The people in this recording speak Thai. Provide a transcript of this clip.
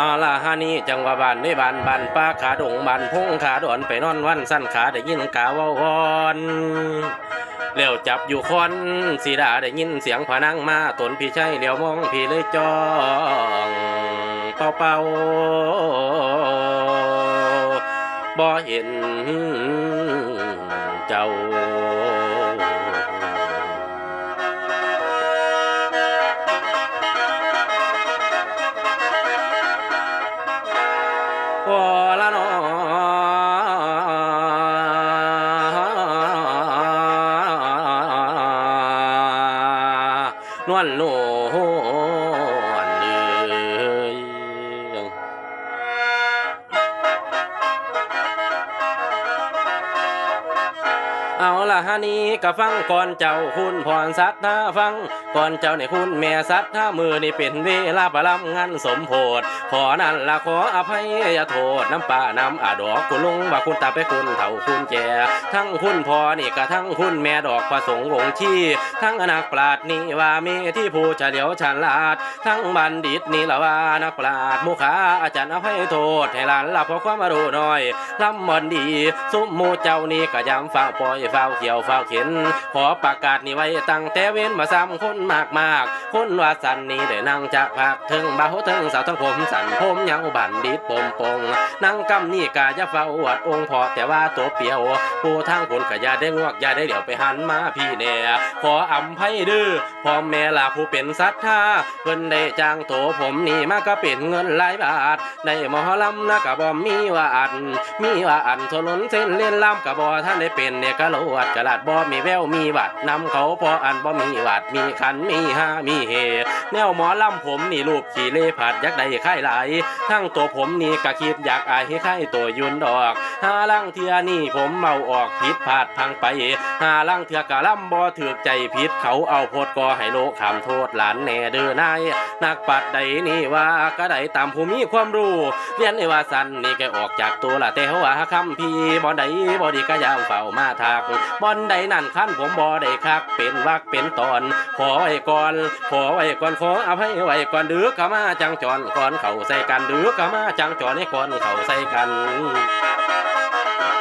อาลาฮานีจังหวะบานในบานบานป้าขาดงบานพงขาดอนไปนอนวันสั้นขาได้ยินกาวาวอนแล้วจับอยู่คอนสีดาได้ยินเสียงผานังมาตนพี่ชัยเลี้ยวมองพี่เลยจ้องเป่าเป่าบ่เห็นเจ้า ละนอวลนวลเล เอาละฮะนี้ก็ฟังก่อนเจ้าคุณพรสัตว์ถ้าฟังก่อนเจ้าในคุณแม่สัตว์ถ้ามือนี่เป็นเวลาประลำงานสมโพธขอนั่นละขออภัยอย่าโทษน้ำป่าน้ำอาดอกคุณลุงว่าคุณตาไปคุณเถ่าคุณแจทั้งคุณพ่อนี่ก็ทั้งคุณแม่ดอกประสงค์องค์ที่ ทั้งนักปราดนี่ว่ามีที่ผู้เฉลียวฉลาด ทั้งบัณฑิตนี่ละว่านักปราดมุขาอาจารย์อภัยโทษให้หลานละเพราะความรู้น้อยลำมอนดี สุมมูเจ้านี่ก็ยำฝ้าปล่อยฝ้าเขียวฝ้าเข็น ขอประกาศนี่ไว้ตั้งแต่เว้นมาซ้ำคนมากมากคนว่าสันนี่ได้นั่งจากพักถึงบ่าวถึงสาวทั้งผมสันผมยาวบันดิปมปงนั่งกำนี่กาจะเฝ้าอวดองค์พอแต่ว่าตัวเปียวผู้ทางคนก็อย่าได้งวกยาได้เหลียวไปหันมาพี่แน่ขออำไพดื้อพ่อแม่ล่ะผู้เป็นศรัทธาเพิ่นได้จ้างโตผมนี่มาก็เป็นเงินหลายบาทได้หมอลำนะก็บ่มีว่าอันมีว่าอันถนนเส้นเล่นลำก็บ่ท่านได้เป็นเนี่ยกะโลวัดกระลาดบ่มีแววมีวัดนำเขาพออันบ่มีวัดมีขันมีห้ามีเหตุแนวหมอลำผมนี่รูปขี่เล่ผัดยักได้ไข่หลทั้งตัวผมนี่กะคิดอยากอายให้ไข่ตัวยุนดอก หาลังเทือนี่ผมเมาออกผิดพลาดพังไปหาลังเทือกะล่ำบ่ถือใจผิดเขาเอาโพดกอให้โลกขำโทษหลานแน่เด้อนายนักปัดใดนี่ว่าก็ได้ตามผู้มีความรู้เรียนในว่าสันนี่แกออกจากตัวละแต่ว่าคำพี่บ่ใดบ่ดีก็ยาวเฝ้ามาทักบ่อนใดนั่นขั้นผมบ่ได้คักเป็นวักเป็นตอน ขอไว้ก่อน ขอไว้ก่อนขออภัยไว้ก่อนเดือเข้ามาจังจอนก่อนเขาใส่กันเดือเข้ามาจังจอนให้ก่อนเขาใส่กัน Thank you.